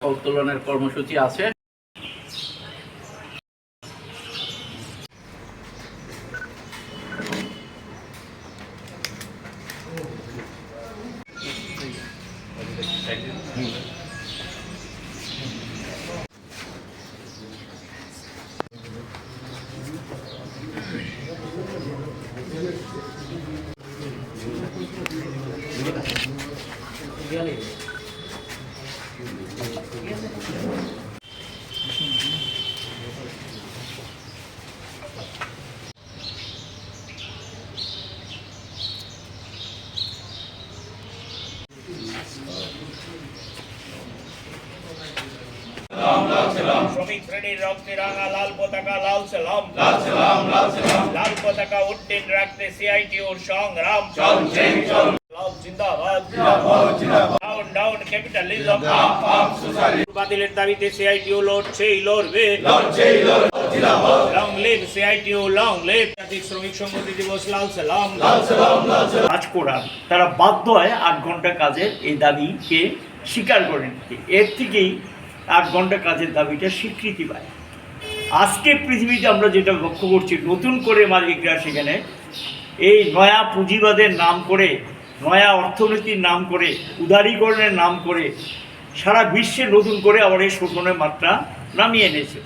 উত্তোলনের কর্মসূচি আছে। শ্রমিক শ্রেণির রক্তে রাঙা লাল পতাকা লাল সালাম। লাল সালাম লাল সালাম। লাল পতাকা উড্ডীন রাখতে সিআইটিউর সংগ্রাম। চলছে। চল লাল জিন্দাবাদ ডাউন ডাউন ক্যাপিটালিজম বাতিলের দাবিতে সিআইটিউ লড়ছেই লড়বে। Long leave CITU long leave জাতীয় শ্রমিক সংহতি দিবস লাল সালাম। কাজ করার তারা বাধ্য হয় আট ঘণ্টা কাজের এই দাবিকে স্বীকার করে নিতে। এর থেকেই আট ঘণ্টা কাজের দাবিটা স্বীকৃতি পায়। আজকে পৃথিবীতে আমরা যেটা লক্ষ্য করছি নতুন করে মালিকরা সেখানে এই নয়া পুঁজিবাদের নাম করে নয়া অর্থনীতির নাম করে, উদারীকরণের নাম করে, সারা বিশ্বে নতুন করে আবার এই শোষণের মাত্রা নামিয়ে এনেছে।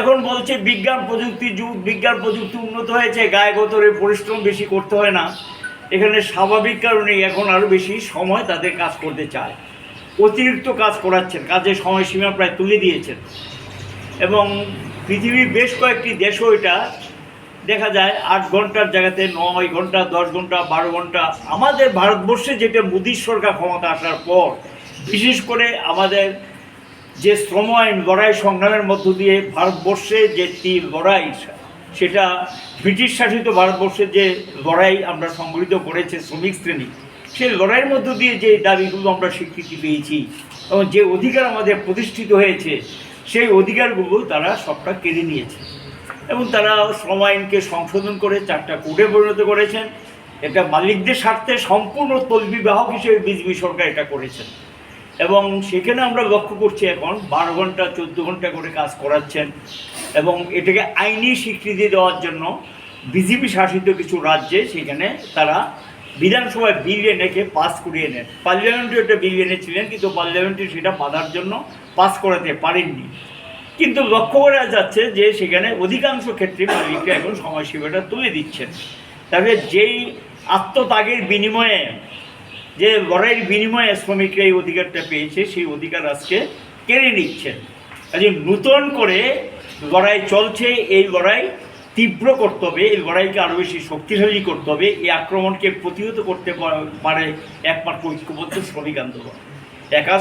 এখন বলছে, বিজ্ঞান প্রযুক্তি যুগ, বিজ্ঞান প্রযুক্তি উন্নত হয়েছে, গায়ে গোতরে পরিশ্রম বেশি করতে হয় না। এখানে স্বাভাবিক কারণেই এখন আরও বেশি সময় তাদের কাজ করতে চায়। অতিরিক্ত কাজ করাচ্ছেন, কাজের সময়সীমা প্রায় তুলে দিয়েছেন। এবং পৃথিবীর বেশ কয়েকটি দেশও এটা দেখা যায় আট ঘণ্টার জায়গাতে নয় ঘণ্টা, দশ ঘণ্টা, বারো ঘণ্টা। আমাদের ভারতবর্ষে যেটা মোদীর সরকার ক্ষমতা আসার পর, বিশেষ করে আমাদের যে শ্রম আইন লড়াই সংগ্রামের মধ্য দিয়ে ভারতবর্ষে যে তি লড়াই, সেটা ব্রিটিশ শাসিত ভারতবর্ষের যে লড়াই আমরা সংগঠিত করেছে শ্রমিক শ্রেণি, সেই লড়াইয়ের মধ্য দিয়ে যে দাবিগুলো আমরা স্বীকৃতি পেয়েছি এবং যে অধিকার আমাদের প্রতিষ্ঠিত হয়েছে, সেই অধিকারগুলো তারা সবটা কেড়ে নিয়েছে। এবং তারা শ্রম আইনকে সংশোধন করে চারটা কোডে পরিণত করেছেন। এটা মালিকদের স্বার্থে সম্পূর্ণ তলবিবাহক হিসেবে বিজেপি সরকার এটা করেছেন। এবং সেখানে আমরা লক্ষ্য করছি এখন বারো ঘণ্টা, চোদ্দ ঘণ্টা করে কাজ করাচ্ছেন এবং এটাকে আইনি স্বীকৃতি দেওয়ার জন্য বিজেপি শাসিত কিছু রাজ্যে সেখানে তারা বিধানসভায় বিল এনেকে পাস করিয়ে নেন। পার্লামেন্টে একটা বিল এনেছিলেন, কিন্তু পার্লামেন্টে সেটা বাধার জন্য পাস করাতে পারেননি। কিন্তু লক্ষ্য করা যাচ্ছে যে সেখানে অধিকাংশ ক্ষেত্রে মালিকরা এখন সময়সীমাটা তুলে দিচ্ছেন। তবে যেই আত্মত্যাগের বিনিময়ে, যে লড়াইয়ের বিনিময়ে শ্রমিকরা এই অধিকারটা পেয়েছে, সেই অধিকার আজকে কেড়ে নিচ্ছেন। কাজে নূতন করে লড়াই চলছে, এই লড়াই তীব্র করতে হবে, এই লড়াইকে আরও বেশি শক্তিশালী করতে হবে, এই আক্রমণকে প্রতিহত করতে পারে একমাত্র ঐক্যবদ্ধ শ্রমিক আন্দোলন। একা